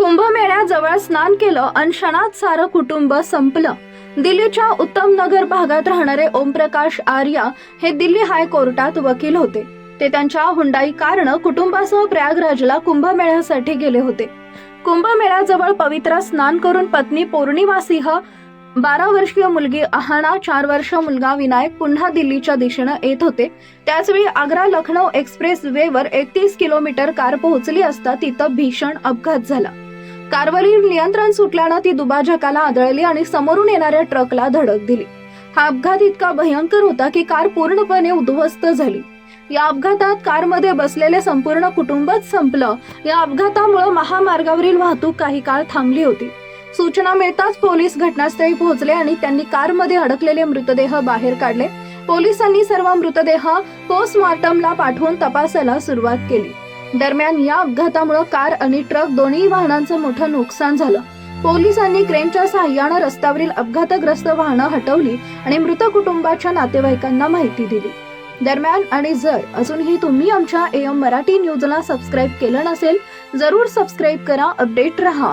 कुंभमेळ्याजवळ स्नान केलं आणि क्षणात सारं कुटुंब संपलं. दिल्लीच्या उत्तम नगर भागात राहणारे ओमप्रकाश आर्या हे दिल्ली हायकोर्टात वकील होते. ते त्यांच्या हुंडाई कारण कुटुंबासह प्रयागराजला कुंभमेळ्यासाठी गेले होते. कुंभमेळ्याजवळ पवित्र स्नान करून पत्नी पौर्णिमा सिंह बारा वर्षीय मुलगी अहाना चार वर्ष मुलगा विनायक पुन्हा दिल्लीच्या दिशेनं येत होते. त्याचवेळी आग्रा लखनौ एक्सप्रेस वेवर एकतीस किलोमीटर कार पोहोचली असता तिथं भीषण अपघात झाला. कारवरील नियंत्रण सुटल्यानं ती दुभाजकाला आदळली आणि समोरून येणाऱ्या ट्रकला धडक दिली. हा अपघात इतका भयंकर होता की कार पूर्णपणे उद्ध्वस्त झाली. या अपघातात कारमध्ये बसलेले संपूर्ण कुटुंबच संपलं. या अपघातामुळे महामार्गावरील वाहतूक काही काळ थांबली होती. सूचना मिळताच पोलीस घटनास्थळी पोहोचले आणि त्यांनी कारमध्ये अडकलेले मृतदेह बाहेर काढले. पोलिसांनी सर्व मृतदेह पोस्टमॉर्टमला पाठवून तपासाला सुरुवात केली. दरम्यान या अपघातामुळे कार आणि ट्रक दोन्ही वाहनांचं मोठं नुकसान झालं. पोलिसांनी क्रेनच्या सहाय्यानं रस्त्यावरील अपघातग्रस्त वाहनं हटवली आणि मृत कुटुंबाच्या नातेवाईकांना माहिती दिली. दरम्यान आणि जर अजूनही तुम्ही आमच्या एम मराठी न्यूजला सबस्क्राईब केलं नसेल जरूर सबस्क्राईब करा अपडेट रहा.